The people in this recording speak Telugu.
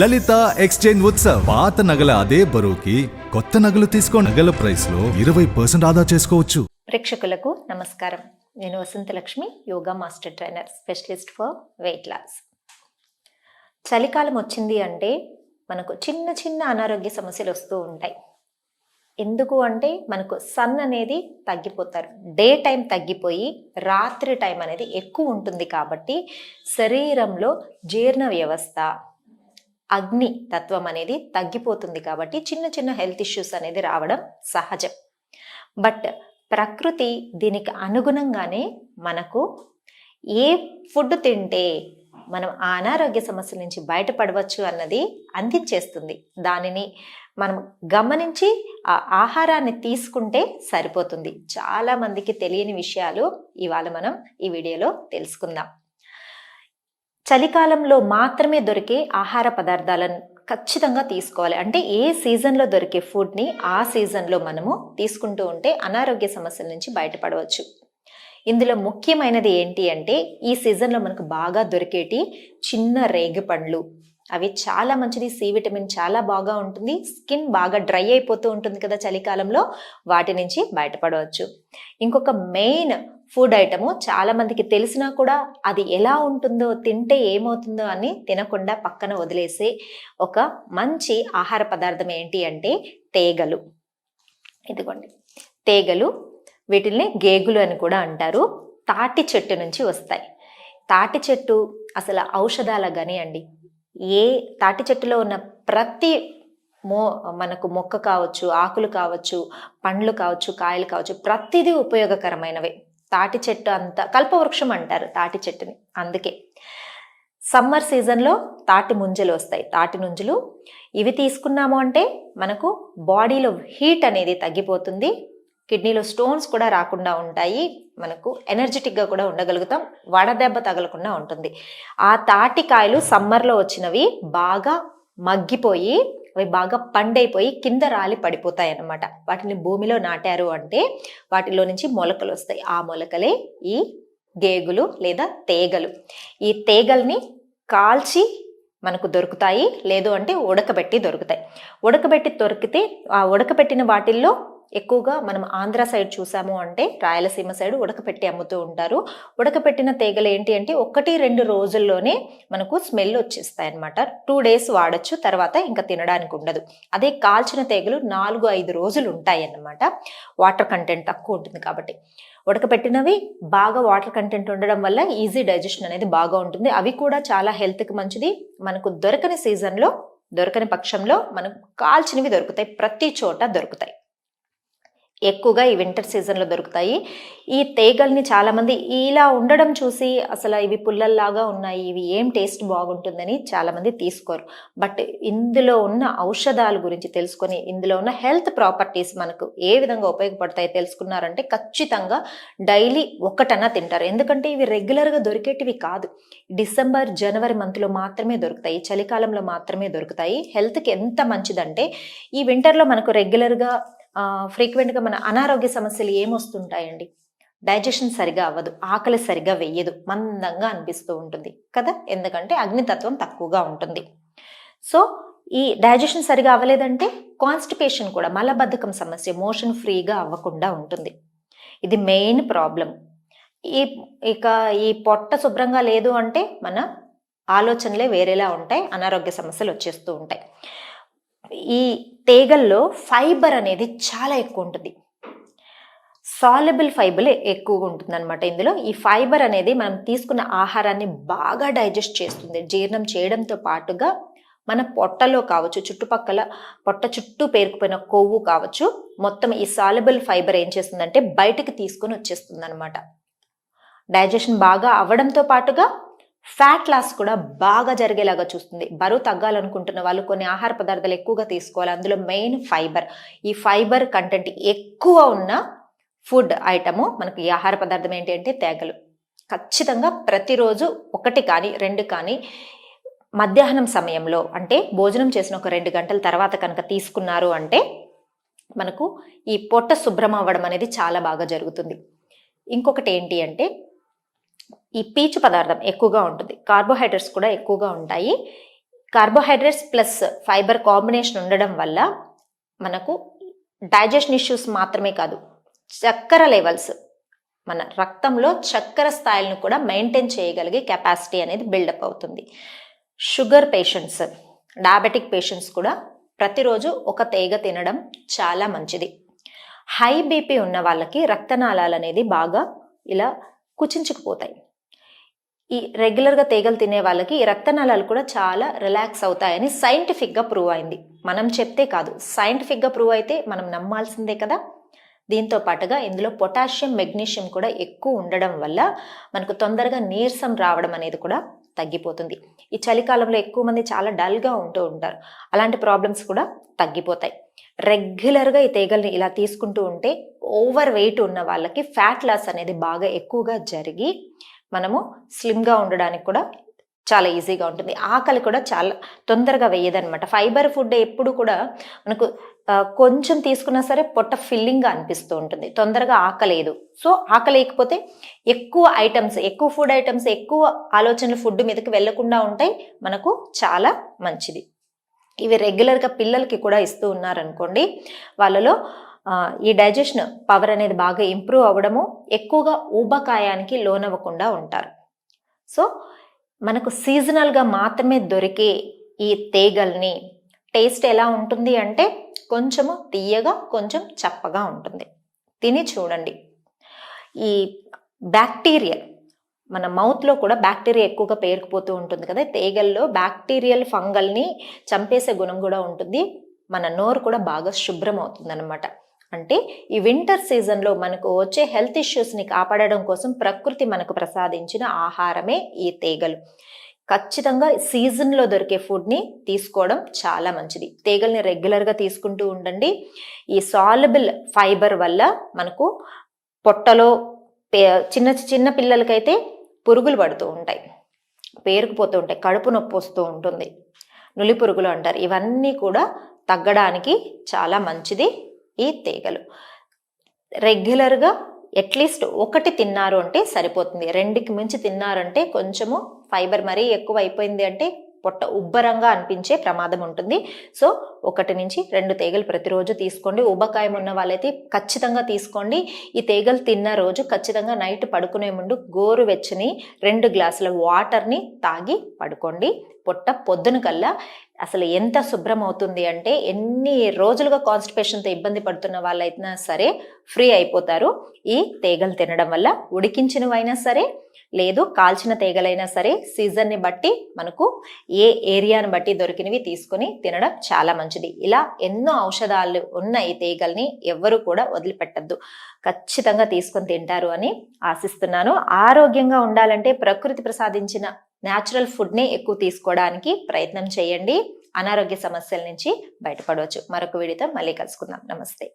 లలిత ఎక్స్చేంజ్ ఉత్సవ్. పాత నగల అదే బరువుకి కొత్త నగలు తీసుకో నగల ప్రైస్లో ఇరవై పర్సెంట్ ఆదా చేసుకోవచ్చు. ప్రేక్షకులకు నమస్కారం. నేను Vasanthalakshmi yoga master trainer specialist for weight loss. చలికాలం వచ్చింది అంటే మనకు చిన్న చిన్న అనారోగ్య సమస్యలు వస్తూ ఉంటాయి. ఎందుకు అంటే మనకు సన్ అనేది తగ్గిపోతారు. డే టైం తగ్గిపోయి రాత్రి టైం అనేది ఎక్కువ ఉంటుంది కాబట్టి శరీరంలో జీర్ణ వ్యవస్థ అగ్ని తత్వం అనేది తగ్గిపోతుంది కాబట్టి చిన్న చిన్న హెల్త్ ఇష్యూస్ అనేది రావడం సహజం. బట్ ప్రకృతి దీనికి అనుగుణంగానే మనకు ఏ ఫుడ్ తింటే మనం ఆ అనారోగ్య సమస్యల నుంచి బయటపడవచ్చు అన్నది అందించేస్తుంది. దానిని మనం గమనించి ఆ ఆహారాన్ని తీసుకుంటే సరిపోతుంది. చాలా మందికి తెలియని విషయాలు ఇవాళ మనం ఈ వీడియోలో తెలుసుకుందాం. చలికాలంలో మాత్రమే దొరికే ఆహార పదార్థాలను ఖచ్చితంగా తీసుకోవాలి. అంటే ఏ సీజన్లో దొరికే ఫుడ్ని ఆ సీజన్లో మనము తీసుకుంటూ ఉంటే అనారోగ్య సమస్యల నుంచి బయటపడవచ్చు. ఇందులో ముఖ్యమైనది ఏంటి అంటే ఈ సీజన్లో మనకు బాగా దొరికేటి చిన్న రేగి పండ్లు అవి చాలా మంచిది సి విటమిన్ చాలా బాగా ఉంటుంది స్కిన్ బాగా డ్రై అయిపోతూ ఉంటుంది కదా చలికాలంలో వాటి నుంచి బయటపడవచ్చు. ఇంకొక మెయిన్ ఫుడ్ ఐటము చాలా మందికి తెలిసినా కూడా అది ఎలా ఉంటుందో తింటే ఏమవుతుందో అని తినకుండా పక్కన వదిలేసే ఒక మంచి ఆహార పదార్థం ఏంటి అంటే తేగలు. ఇదిగోండి. తేగలు వీటిల్ని గేగులు అని కూడా అంటారు. తాటి చెట్టు నుంచి వస్తాయి. తాటి చెట్టు అసలు ఔషధాల గని అండి. ఏ తాటి చెట్టులో ఉన్న ప్రతి మో మనకు మొక్క కావచ్చు ఆకులు కావచ్చు పండ్లు కావచ్చు కాయలు కావచ్చు ప్రతిదీ ఉపయోగకరమైనవే. తాటి చెట్టు అంత కల్పవృక్షం అంటారు తాటి చెట్టుని. అందుకే సమ్మర్ సీజన్లో తాటి ముంజలు వస్తాయి. తాటి నుంజలు ఇవి తీసుకున్నాము అంటే మనకు బాడీలో హీట్ అనేది తగ్గిపోతుంది. కిడ్నీలో స్టోన్స్ కూడా రాకుండా ఉంటాయి. మనకు ఎనర్జెటిక్గా కూడా ఉండగలుగుతాం. వడదెబ్బ తగలకుండా ఉంటుంది. ఆ తాటికాయలు సమ్మర్లో వచ్చినవి బాగా మగ్గిపోయి అవి బాగా పండైపోయి కింద రాలి పడిపోతాయి అన్నమాట వాటిని భూమిలో నాటారు అంటే వాటిలో నుంచి మొలకలు వస్తాయి. ఆ మొలకలే ఈ గేగులు లేదా తేగలు. ఈ తేగల్ని కాల్చి మనకు దొరుకుతాయి. లేదు అంటే ఉడకబెట్టి దొరుకుతాయి. ఉడకబెట్టి దొరికితే ఆ ఉడకబెట్టిన వాటిల్లో ఎక్కువగా మనం ఆంధ్ర సైడ్ చూసాము అంటే రాయలసీమ సైడ్ ఉడకపెట్టి అమ్ముతూ ఉంటారు. ఉడకపెట్టిన తీగలు ఏంటి అంటే ఒకటి రెండు రోజుల్లోనే మనకు స్మెల్ వచ్చేస్తాయి అనమాట టూ డేస్ వాడచ్చు తర్వాత ఇంకా తినడానికి ఉండదు. అదే కాల్చిన తీగలు నాలుగు ఐదు రోజులు ఉంటాయి అన్నమాట. వాటర్ కంటెంట్ తక్కువ ఉంటుంది కాబట్టి. ఉడకపెట్టినవి బాగా వాటర్ కంటెంట్ ఉండడం వల్ల ఈజీ డైజెషన్ అనేది బాగా ఉంటుంది. అవి కూడా చాలా హెల్త్కి మంచిది. మనకు దొరకని సీజన్లో దొరకని పక్షంలో మనకు కాల్చినవి దొరుకుతాయి. ప్రతి చోట దొరుకుతాయి. ఎక్కువగా ఈ వింటర్ సీజన్లో దొరుకుతాయి. ఈ తేగల్ని చాలామంది ఇలా ఉండడం చూసి అసలు ఇవి పుల్లల్లాగా ఉన్నాయి ఇవి ఏం టేస్ట్ బాగుంటుందని చాలామంది తీసుకోరు. బట్ ఇందులో ఉన్న ఔషధాల గురించి తెలుసుకొని ఇందులో ఉన్న హెల్త్ ప్రాపర్టీస్ మనకు ఏ విధంగా ఉపయోగపడతాయి తెలుసుకున్నారంటే ఖచ్చితంగా డైలీ ఒకటన్నా తింటారు. ఎందుకంటే ఇవి రెగ్యులర్గా దొరికేటివి కాదు. డిసెంబర్ జనవరి మంత్లో మాత్రమే దొరుకుతాయి. చలికాలంలో మాత్రమే దొరుకుతాయి. హెల్త్కి ఎంత మంచిదంటే ఈ వింటర్లో మనకు రెగ్యులర్గా ఫ్రీక్వెంట్గా మన అనారోగ్య సమస్యలు ఏమొస్తుంటాయండి? డైజెషన్ సరిగా అవ్వదు ఆకలి సరిగా వెయ్యదు మందంగా అనిపిస్తూ ఉంటుంది కదా? ఎందుకంటే అగ్నితత్వం తక్కువగా ఉంటుంది. సో ఈ డైజెషన్ సరిగా అవ్వలేదంటే కాన్స్టిపేషన్ కూడా మలబద్ధకం సమస్య మోషన్ ఫ్రీగా అవ్వకుండా ఉంటుంది. ఇది మెయిన్ ప్రాబ్లం ఈ ఇక ఈ పొట్ట శుభ్రంగా లేదు అంటే మన ఆలోచనలే వేరేలా ఉంటాయి అనారోగ్య సమస్యలు వచ్చేస్తూ ఉంటాయి. ఈ తీగల్లో ఫైబర్ అనేది చాలా ఎక్కువ ఉంటుంది సాలబుల్ ఫైబర్ ఎక్కువగా ఉంటుంది అనమాట ఇందులో. ఈ ఫైబర్ అనేది మనం తీసుకున్న ఆహారాన్ని బాగా డైజెస్ట్ చేస్తుంది. జీర్ణం చేయడంతో పాటుగా మన పొట్టలో కావచ్చు చుట్టుపక్కల పొట్ట చుట్టూ పేరుకుపోయిన కొవ్వు కావచ్చు మొత్తం ఈ సాలబుల్ ఫైబర్ ఏం చేస్తుందంటే బయటకు తీసుకొని వచ్చేస్తుంది అనమాట డైజెషన్ బాగా అవ్వడంతో పాటుగా ఫ్యాట్ లాస్ కూడా బాగా జరిగేలాగా చూస్తుంది. బరువు తగ్గాలనుకుంటున్న వాళ్ళు కొన్ని ఆహార పదార్థాలు ఎక్కువగా తీసుకోవాలి. అందులో మెయిన్ ఫైబర్. ఈ ఫైబర్ కంటెంట్ ఎక్కువ ఉన్న ఫుడ్ ఐటము మనకు ఈ ఆహార పదార్థం ఏంటి అంటే తేగలు. ఖచ్చితంగా ప్రతిరోజు ఒకటి కానీ రెండు కానీ మధ్యాహ్నం సమయంలో అంటే భోజనం చేసిన ఒక రెండు గంటల తర్వాత కనుక తీసుకున్నారు అంటే మనకు ఈ పొట్ట శుభ్రం అవ్వడం అనేది చాలా బాగా జరుగుతుంది. ఇంకొకటి ఏంటి అంటే ఈ పీచు పదార్థం ఎక్కువగా ఉంటుంది. కార్బోహైడ్రేట్స్ కూడా ఎక్కువగా ఉంటాయి. కార్బోహైడ్రేట్స్ ప్లస్ ఫైబర్ కాంబినేషన్ ఉండడం వల్ల మనకు డైజెషన్ ఇష్యూస్ మాత్రమే కాదు చక్కెర లెవెల్స్ మన రక్తంలో చక్కెర స్థాయిలను కూడా మెయింటైన్ చేయగలిగే కెపాసిటీ అనేది బిల్డప్ అవుతుంది. షుగర్ పేషెంట్స్ డయాబెటిక్ పేషెంట్స్ కూడా ప్రతిరోజు ఒక తేగ తినడం చాలా మంచిది. హై బీపీ ఉన్న వాళ్ళకి రక్తనాళాలు అనేది బాగా ఇలా కుచించుకుపోతాయి. ఈ రెగ్యులర్గా తీగలు తినే వాళ్ళకి ఈ రక్తనాళాలు కూడా చాలా రిలాక్స్ అవుతాయని సైంటిఫిక్గా ప్రూవ్ అయింది. మనం చెప్తే కాదు. సైంటిఫిక్గా ప్రూవ్ అయితే మనం నమ్మాల్సిందే కదా. దీంతో పాటుగా ఇందులో పొటాషియం మెగ్నీషియం కూడా ఎక్కువ ఉండడం వల్ల మనకు తొందరగా నీరసం రావడం అనేది కూడా తగ్గిపోతుంది. ఈ చలికాలంలో ఎక్కువ మంది చాలా డల్గా ఉంటూ ఉంటారు. అలాంటి ప్రాబ్లమ్స్ కూడా తగ్గిపోతాయి. రెగ్యులర్గా ఈ తీగల్ని ఇలా తీసుకుంటూ ఉంటే ఓవర్ వెయిట్ ఉన్న వాళ్ళకి ఫ్యాట్ లాస్ అనేది బాగా ఎక్కువగా జరిగి మనము స్లిమ్గా ఉండడానికి కూడా చాలా ఈజీగా ఉంటుంది. ఆకలి కూడా చాలా తొందరగా వేయదనమాట ఫైబర్ ఫుడ్ ఎప్పుడు కూడా మనకు కొంచెం తీసుకున్నా సరే పొట్ట ఫిల్లింగ్గా అనిపిస్తూ ఉంటుంది. తొందరగా ఆకలేదు. సో ఆకలేకపోతే ఎక్కువ ఐటమ్స్ ఎక్కువ ఫుడ్ ఐటమ్స్ ఎక్కువ ఆలోచనలు ఫుడ్ మీదకి వెళ్ళకుండా ఉంటాయి మనకు చాలా మంచిది. ఇవి రెగ్యులర్గా పిల్లలకి కూడా ఇస్తూ ఉన్నారనుకోండి వాళ్ళలో ఈ డైజెషన్ పవర్ అనేది బాగా ఇంప్రూవ్ అవ్వడము ఎక్కువగా ఊబకాయానికి లోనవ్వకుండా ఉంటారు. సో మనకు సీజనల్గా మాత్రమే దొరికే ఈ తీగల్ని టేస్ట్ ఎలా ఉంటుంది అంటే కొంచెము తీయగా కొంచెం చప్పగా ఉంటుంది. తిని చూడండి. ఈ బ్యాక్టీరియల్ మన మౌత్లో కూడా బ్యాక్టీరియా ఎక్కువగా పేరుకుపోతూ ఉంటుంది కదా తేగల్లో బ్యాక్టీరియల్ ఫంగల్ని చంపేసే గుణం కూడా ఉంటుంది. మన నోరు కూడా బాగా శుభ్రం అవుతుంది అంటే ఈ వింటర్ సీజన్లో మనకు వచ్చే హెల్త్ ఇష్యూస్ని కాపాడడం కోసం ప్రకృతి మనకు ప్రసాదించిన ఆహారమే ఈ తీగలు. ఖచ్చితంగా సీజన్లో దొరికే ఫుడ్ని తీసుకోవడం చాలా మంచిది. తీగల్ని రెగ్యులర్గా తీసుకుంటూ ఉండండి. ఈ సాలబుల్ ఫైబర్ వల్ల మనకు పొట్టలో పే- చిన్న చిన్న పిల్లలకైతే పురుగులు పడుతూ ఉంటాయి. పేరుకుపోతూ ఉంటాయి. కడుపు నొప్పి వస్తూ ఉంటుంది. నులి పురుగులు అంటారు. ఇవన్నీ కూడా తగ్గడానికి చాలా మంచిది. ఈ తీగలు. రెగ్యులర్గా అట్లీస్ట్ ఒకటి తిన్నారు అంటే సరిపోతుంది. రెండుకి మించి తిన్నారంటే కొంచెము ఫైబర్ మరీ ఎక్కువ అయిపోయింది అంటే పొట్ట ఉబ్బరంగా అనిపించే ప్రమాదం ఉంటుంది. సో ఒకటి నుంచి రెండు తీగలు ప్రతిరోజు తీసుకోండి. ఉబ్బకాయం ఉన్న వాళ్ళైతే ఖచ్చితంగా తీసుకోండి. ఈ తీగలు తిన్న రోజు ఖచ్చితంగా నైట్ పడుకునే ముందు గోరువెచ్చని రెండు గ్లాసుల వాటర్ని తాగి పడుకోండి. పొట్ట పొద్దున కల్లా అసలు ఎంత శుభ్రం అవుతుంది అంటే ఎన్ని రోజులుగా కాన్స్టిపేషన్తో ఇబ్బంది పడుతున్న వాళ్ళైనా సరే ఫ్రీ అయిపోతారు. ఈ తీగలు తినడం వల్ల ఉడికించినవైనా సరే లేదు కాల్చిన తీగలైనా సరే సీజన్ని బట్టి మనకు ఏ ఏరియాని బట్టి దొరికినవి తీసుకొని తినడం చాలా మంచిది. ఇలా ఎన్నో ఔషధాలు ఉన్న ఈ తీగల్ని ఎవ్వరూ కూడా వదిలిపెట్టద్దు. ఖచ్చితంగా తీసుకొని తింటారు అని ఆశిస్తున్నాను. ఆరోగ్యంగా ఉండాలంటే ప్రకృతి ప్రసాదించిన న్యాచురల్ ఫుడ్ని ఎక్కువ తీసుకోవడానికి ప్రయత్నం చేయండి. అనారోగ్య సమస్యల నుంచి బయటపడవచ్చు. మరొక వీడితో మళ్ళీ కలుసుకుందాం. నమస్తే.